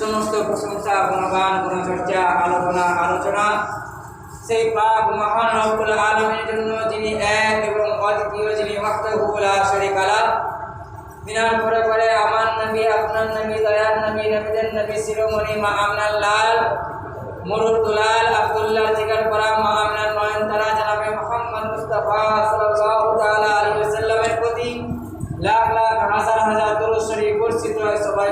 সমস্ত প্রশংসা, গুণগান, গুণচর্চা, আলোচনা আলোচনা। সেই পাক মহান রব্বুল আলমের জন্য যিনি এক এবং অদ্বিতীয়, যিনি ভক্তগুলা শরিকালা দিনার পরে পরে আমার নবী, আপনার নবী দয়ার নবী, নবীদের নবী শিরোমণি মা আমনার লাল মরুদুলাল আবদুল্লাহ জিগার পরা মা আমনার নয়ন তারা জানাবে মোহাম্মদ মুস্তফা সাল্লাহ আলী সাল্লামের প্রতি। লাখ লাখ হাজার হাজার হয় সবাই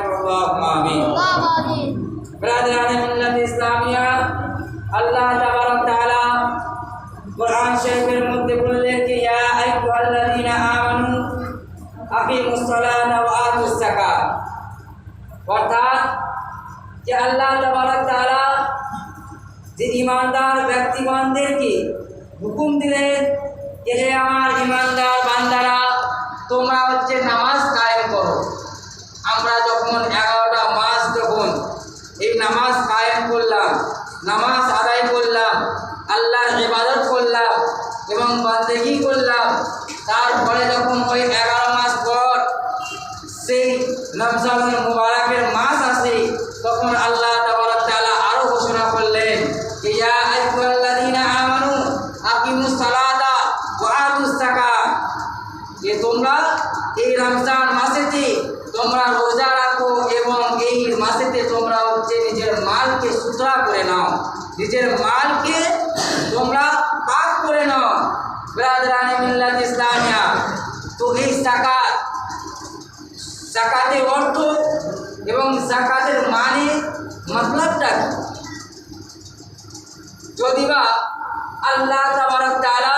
অর্থাৎ যে আল্লাহ তাবারক যে ইমানদার ব্যক্তিগণদেরকে হুকুম দিলেন, যে আমার ইমানদার বান্দারা, তোমরা হচ্ছে নামাজ কায়েম করো আমরা যখন এগারোটা মাস যখন এই নামাজ কায়েম করলাম নামাজ আদায় করলাম আল্লাহর অর্থ এবং জাকাতের মানে মতলবটা কি যদি বা আল্লাহ তাআলা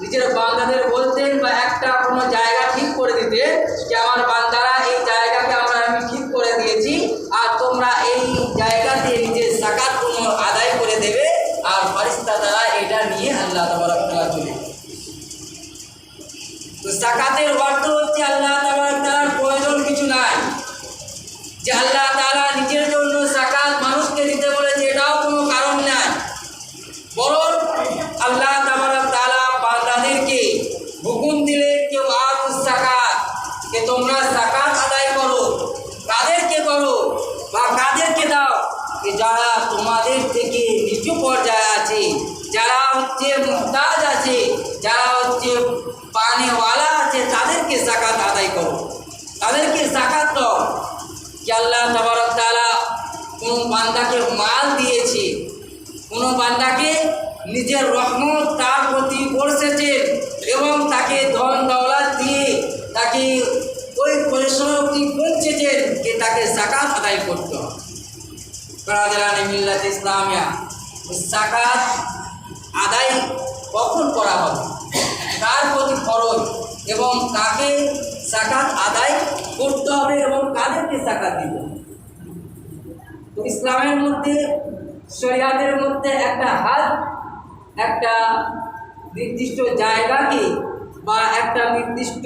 নিজের বান্দাদের বলতেন বা একটা কোনো জায়গা ঠিক করে দিতে যে আমার বান্দারা এই জায়গাকে আমরা আমি ঠিক করে দিয়েছি আর তোমরা এই জায়গাতে নিজের জাকাত কোনো আদায় করে দেবে আর ফারিস্তা দ্বারা এটা নিয়ে আল্লাহ তাবারক। তো জাকাতের অর্থ হচ্ছে আল্লাহ তাবারক তাআলার প্রয়োজন কিছু নাই যে আল্লাহ তাআলা নিজের জন্য জাকাত মানুষকে দিতে বলেছে এটাও কোনো কারণ নাই বরং আল্লাহ তাবারক তাআলা বান্দাদেরকে হুকুম দিলে কেউ আতুস জাকাত যে তোমরা জাকাত আদায় করো কাদেরকে করো বা কাদেরকে দাও যে যারা তোমাদের থেকে নিচু পর্যায়ে আছে যারা হচ্ছে মুহতাজ আছে, যারা হচ্ছে পানিওয়ালা আছে, তাদেরকে জাকাত আদায় করো। তাদেরকে জাকাত দাও। যে আল্লাহ তাবারক তাআলা কোন বান্দাকে মাল দিয়েছে, কোনো বান্দাকে নিজের রহমত তার প্রতি বর্ষেছেন এবং তাকে ধন দৌলত দিয়ে তাকে ওই পরিশ্রম অবধি পৌঁছেছেন যে তাকে জাকাত আদায় করতে হবে। ইসলামিয়া, জাকাত আদায় কখন করা হবে? কার প্রতি খরচ এবং কাকে জাকাত আদায় করতে হবে এবং কাদেরকে জাকাত দিতে হবে? তো ইসলামের মধ্যে, শরিয়াতের মধ্যে একটা হাত, একটা নির্দিষ্ট জায়গাকে বা একটা নির্দিষ্ট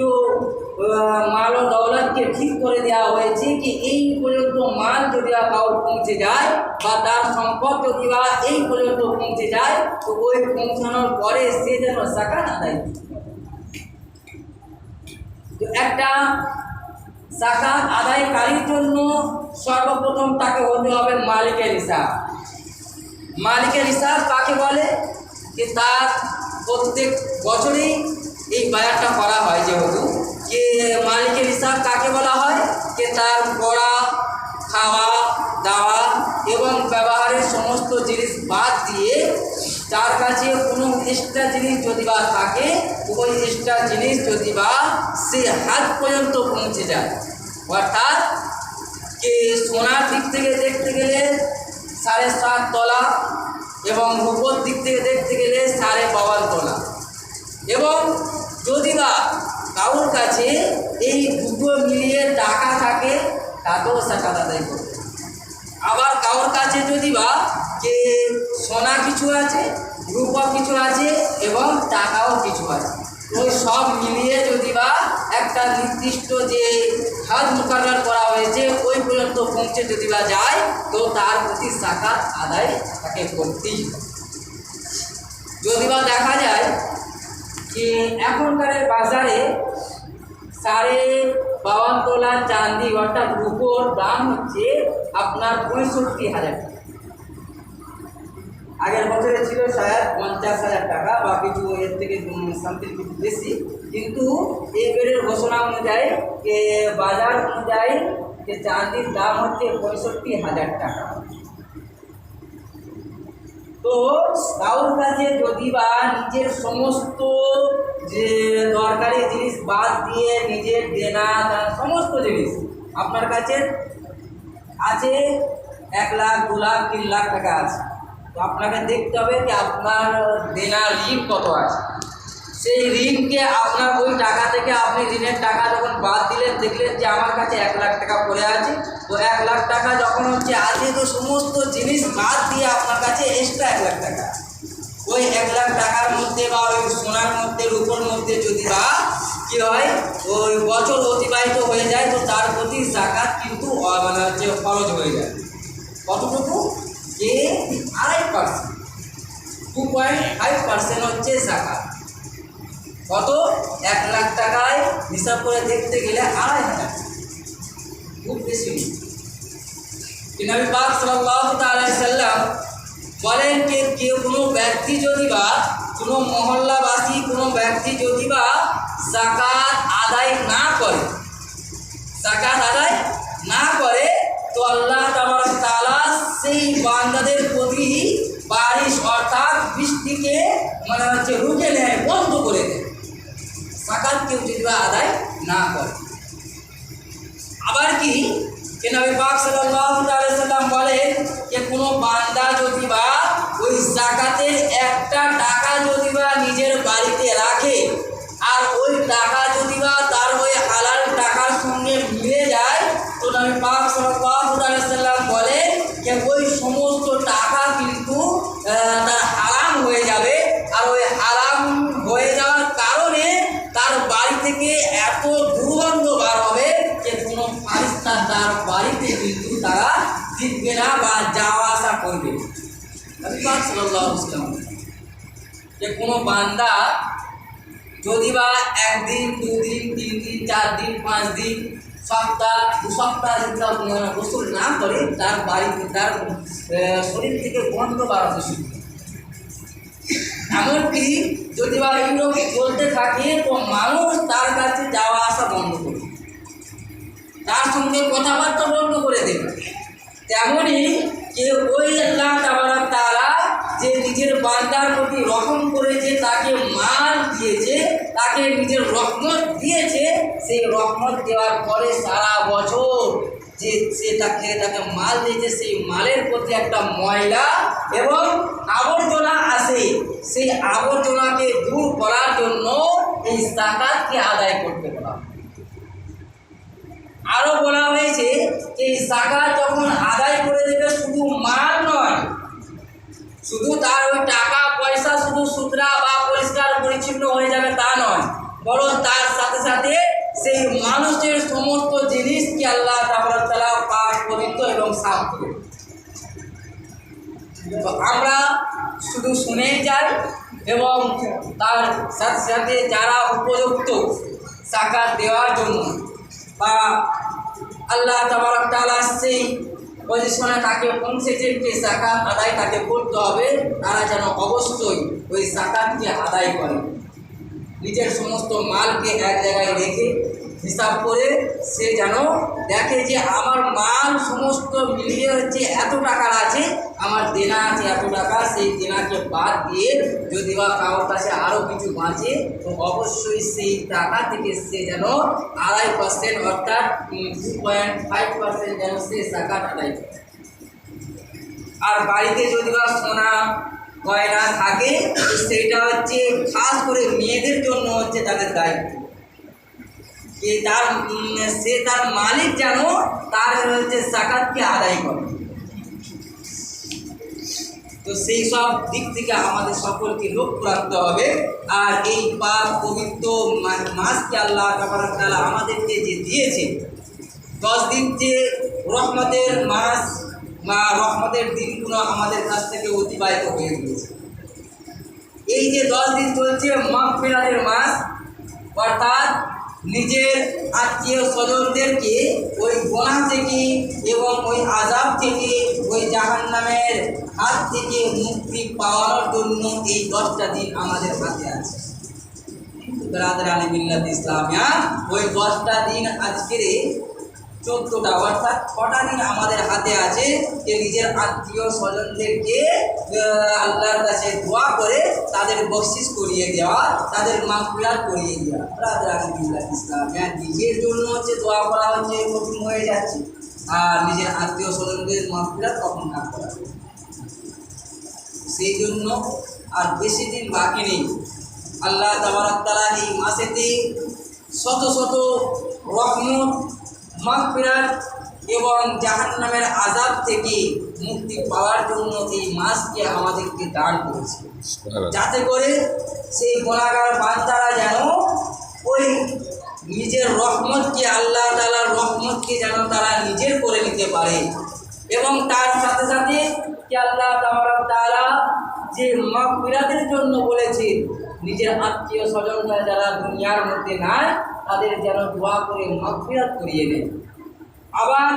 মাল ও দৌলতকে ঠিক করে দেওয়া হয়েছে কি এই পর্যন্ত মাল যদি বা কাউর পৌঁছে যায় বা তার সম্পদ যদি বা এই পর্যন্ত পৌঁছে যায়, তো ওই পৌঁছানোর পরে সে যেন সাকাত আদায়। তো একটা জাকাত আদায়কারীর জন্য সর্বপ্রথম তাকে হতে হবে মালিকের হিসাব। মালিকের হিসাব কাকে বলে? যে তার প্রত্যেক বছরেই এই বাজারটা করা হয় যেহেতু। যে মালিকের হিসাব কাকে বলা হয়? যে তার পড়া খাওয়া, দাওয়া এবং ব্যবহারের সমস্ত জিনিস বাদ দিয়ে তার কাছে কোনো এক্সট্রা জিনিস যদি বা থাকে, ওই এক্সট্রা জিনিস যদি বা সে হাত পর্যন্ত পৌঁছে যায়। অর্থাৎ যে সোনার দিক থেকে দেখতে গেলে সাড়ে সাত তলা এবং রূপোর দিক থেকে দেখতে গেলে সাড়ে বাবান তলা। এবং যদি বা কারোর কাছে এই দুটো মিলিয়ে টাকা থাকে তাতেও টাকা আদায় করবে। আবার কারোর কাছে যদি বা যে সোনা কিছু আছে, রূপা কিছু আছে এবং টাকাও কিছু আছে, ওই সব মিলিয়ে যদি বা একটা নির্দিষ্ট যে হাত মোকাবিলা করা হয়েছে, ওই পর্যন্ত পৌঁছে যদি বা যায়, তো তার প্রতি সাকাত আদায় তাকে করতেই যদি বা দেখা যায় যে এখনকার বাজারে সাড়ে বাউান তোলা চাঁদি অর্থাৎ রূপোর দাম হচ্ছে আপনার পঁয়ষট্টি হাজার টাকা। আগের বছরে ছিল শায়দ পঞ্চাশ হাজার টাকা বা কিছু এর থেকে সামথিং কিছু বেশি। কিন্তু এই বেড়ের ঘোষণা অনুযায়ী বাজার অনুযায়ী যে চাঁদির দাম হচ্ছে পঁয়ষট্টি হাজার টাকা। তো কারোর কাছে যদি বা নিজের সমস্ত, যে দরকারি জিনিস বাদ দিয়ে নিজের দেনা, দান, সমস্ত জিনিস আপনার কাছে আছে, এক লাখ, দু লাখ, তিন লাখ টাকা আছে। তো আপনাকে দেখতে হবে যে আপনার দেনা ঋণ কত আছে। সেই ঋণকে আপনার ওই টাকা থেকে আপনি ঋণের টাকা যখন বাদ দিলেন, দেখলেন যে আমার কাছে এক লাখ টাকা পড়ে আছে। তো এক লাখ টাকা যখন হচ্ছে আছে, তো সমস্ত জিনিস বাদ দিয়ে আপনার কাছে এক্সট্রা এক লাখ টাকা। ওই এক লাখ টাকার মধ্যে বা ওই সোনার মধ্যে, রূপোর মধ্যে যদি বা কী হয়, ওই বছর অতিবাহিত হয়ে যায়, তো তার প্রতি জাকাত কিন্তু মানে হচ্ছে খরচ হয়ে যায়। কতটুকু? যে আড়াই percent two point five percent হচ্ছে জাকাত। কত? এক লাখ টাকায় হিসাব করে দেখতে গেলে আড়াই হাজার খুব বেশি নবী পাক সাল্লাল্লাহু সাল্লাম বলেন যে কেউ কোনো ব্যক্তি যদি বা কোনো মহল্লাবাসী, কোনো ব্যক্তি যদি বা জাকাত আদায় না করে জাকাত আদায় না করে, তো আল্লাহ তাআলা সেই বান্দাদের প্রতি বারিশ অর্থাৎ বৃষ্টিকে মানে হচ্ছে রুখে নেয়, বন্ধ করে দেয়। জাকাত কেউ যদি আদায় না করে। আবার কি? যে নবী পাক সাল্লাল্লাহু আলাইহি সাল্লাম বলেন যে, কোনো বান্দা যদি বা ওই জাকাতের একটা টাকা যদি বা নিজের বাড়িতে রাখে পাক সাল্লাল্লাহু আলাইহি ওয়াসাল্লাম। যে কোনো বান্দা যদি বা একদিন, দুদিন তিন দিন চার দিন পাঁচ দিন সপ্তাহ, দু সপ্তাহ যদি গোসল না করে, তার বাড়িতে, তার শরীর থেকে গন্ধ বাড়াতে শুরু এমনকি যদি বা এইরকম চলতে থাকে, তো মানুষ তার কাছে যাওয়া আসা বন্ধ করবে তার সঙ্গে কথাবার্তা বন্ধ করে দেবে। তেমনই যে ওই যে নিজের বান্দার প্রতি রহম করেছে তাকে মাল দিয়েছে, তাকে নিজের রহমত দিয়েছে, সেই রহমত দেওয়ার পরে সারা বছর যে সে তাকে তাকে মাল দিয়েছে, সেই মালের প্রতি একটা ময়লা এবং আবর্জনা আসে সেই আবর্জনাকে দূর করার জন্য এই জাকাতকে আদায় করতে বলা হয়। আরও বলা হয়েছে যে জাকাত যখন আদায় করে দেবে শুধু মাল নয় শুধু তার ওই টাকা, পয়সা, শুধু সুতরা বা পরিষ্কার পরিচ্ছন্ন হয়ে যাবে তা নয়, বরং তার সাথে সাথে সেই মানুষের সমস্ত জিনিসকে আল্লাহ তালা পাক পবিত্র এবং সাফ আমরা শুধু শুনেই যাই এবং তার সাথে সাথে যারা উপযুক্ত সাকাত দেওয়ার জন্য বা আল্লাহ তাআলা সেই পজিশনে তাকে পৌঁছেছেন যে সাকাত আদায় তাকে করতে হবে, তারা যেন অবশ্যই ওই সাকাতকে আদায় করে। নিজের সমস্ত মালকে এক জায়গায় রেখে হিসাব করে সে যেন দেখে যে আমার মাল সমস্ত মিলিয়ে হচ্ছে এত টাকার আছে, আমার দেনা আছে এত টাকা, সেই দেনাকে বাদ দিয়ে যদি বা কারোর কাছে আরও কিছু বাঁচে, তো অবশ্যই সেই টাকা থেকে সে যেন আড়াই পার্সেন্ট অর্থাৎ টু পয়েন্ট ফাইভ পার্সেন্ট যেন সে টাকা আদায় করে। আর বাড়িতে যদি বা সোনা গয়না থাকে সেইটা হচ্ছে খাস করে মেয়েদের জন্য হচ্ছে তাদের দায়িত্ব। যে তার, সে তার মালিক যেন তার হচ্ছে জাকাতকে আদায় করে। তো সেই সব দিক থেকে আমাদের সকলকে লক্ষ্য রাখতে হবে। আর এই পাক পবিত্র মাসকে আল্লাহ তাআলা আমাদেরকে যে দিয়েছে, দশ দিন যে রহমতের মাস বা রহমতের দিনগুলো আমাদের কাছ থেকে অতিবাহিত হয়ে গিয়েছে এই যে দশ দিন চলছে মাগফিরাতের মাস, অর্থাৎ নিজের আত্মীয় স্বজনদেরকে ওই গোনা থেকে এবং ওই আজাব থেকে ওই জাহান নামের হাত থেকে মুক্তি পাওয়ার জন্য এই দশটা দিন আমাদের হাতে আছে। ইসলামিয়া ওই দশটা দিন আজকের চোদ্দটা অর্থাৎ ছটা দিন আমাদের হাতে আছে যে নিজের আত্মীয় স্বজনদেরকে আল্লাহর কাছে দোয়া করে তাদের বকশিস করিয়ে দেওয়া, তাদের মাফিয়াত করিয়ে দেওয়া। মিল্লাত ইসলামিয়া নিজের জন্য হচ্ছে দোয়া করা হচ্ছে, কঠিন হয়ে যাচ্ছে। আর নিজের আত্মীয় স্বজনদের মাফিয়াত কখন না করা সেই জন্য আর বেশি দিন বাকি নেই। আল্লাহ তাবারাকালা এই মাসেতে শত শত রহমত মাগফিরাত এবং জাহান্নামের আজাব থেকে মুক্তি পাওয়ার জন্য এই মাসকে আমাদেরকে দান করেছে। যাতে করে সেই গোলাগার বান্দারা যেন ওই নিজের রহমতকে আল্লাহ তালার রহমতকে যেন তারা নিজের করে নিতে পারে এবং তার সাথে সাথে কি আল্লাহ তালা যে মাগফিরাতের জন্য বলেছে নিজের আত্মীয় স্বজনরা যারা দুনিয়ার মধ্যে নাই, তাদের যেন দোয়া করে মাগফিরাত করিয়ে দেয়। আবার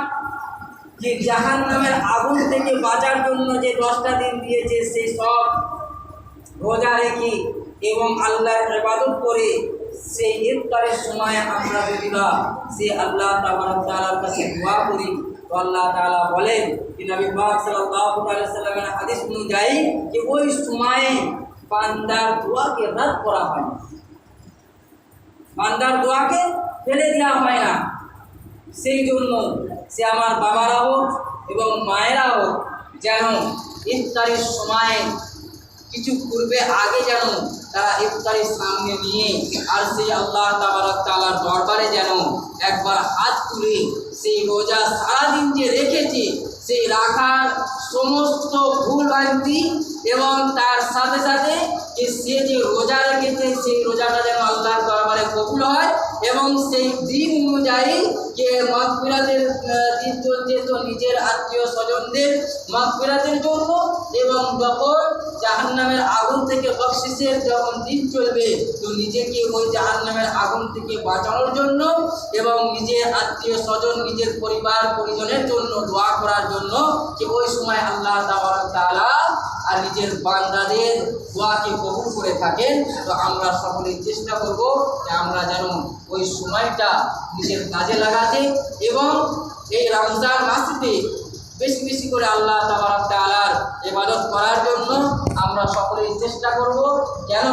যে জাহান নামের আগুন থেকে বাঁচার জন্য যে দশটা দিন দিয়েছে সেই সব রোজা রেখে এবং আল্লাহর ইবাদত করে সেই ইফতারের সময় আমরা যদি বা সে আল্লাহ তাআলার কাছে দোয়া করি, তো আল্লাহ তাআলা বলেন যে নবী পাক আলাইহি সাল্লামের হাদিস অনুযায়ী যে ওই সময়ে বান্দার দোয়াকে রদ করা হয় না। বান্দার দোয়াকে ফেলে দেওয়া হয় না সেই জন্য সে আমার বাবারা হোক এবং মায়েরা হোক যেন ইফতারের সময় কিছু পূর্বে আগে যেন তারা ইফতারের সামনে নিয়ে আর সেই আল্লাহ তাবারক তালার দরবারে যেন একবার হাত তুলে সেই রোজা সারাদিন যে রেখেছে, সেই রাখার সমস্ত মাগফিরাতের জন্য এবং যখন জাহান্নামের আগুন থেকে বকশিসের যখন দিন চলবে, তো নিজেকে ওই জাহান্নামের আগুন থেকে বাঁচানোর জন্য এবং নিজের আত্মীয় স্বজন, নিজের পরিবার, পরিজনের জন্য দোয়া করার জন্য যে ওই সময় আল্লাহ তাআলা আর নিজের বান্দাদের দোয়াকে কবুল করে থাকেন, তো আমরা সকলেই চেষ্টা করব যে আমরা যেন ওই সময়টা নিজের কাজে লাগাতে এবং এই রমজান মাসেতে বেশি বেশি করে আল্লাহ তাবার তালার ইবাদত করার জন্য আমরা সকলেই চেষ্টা করব। যেন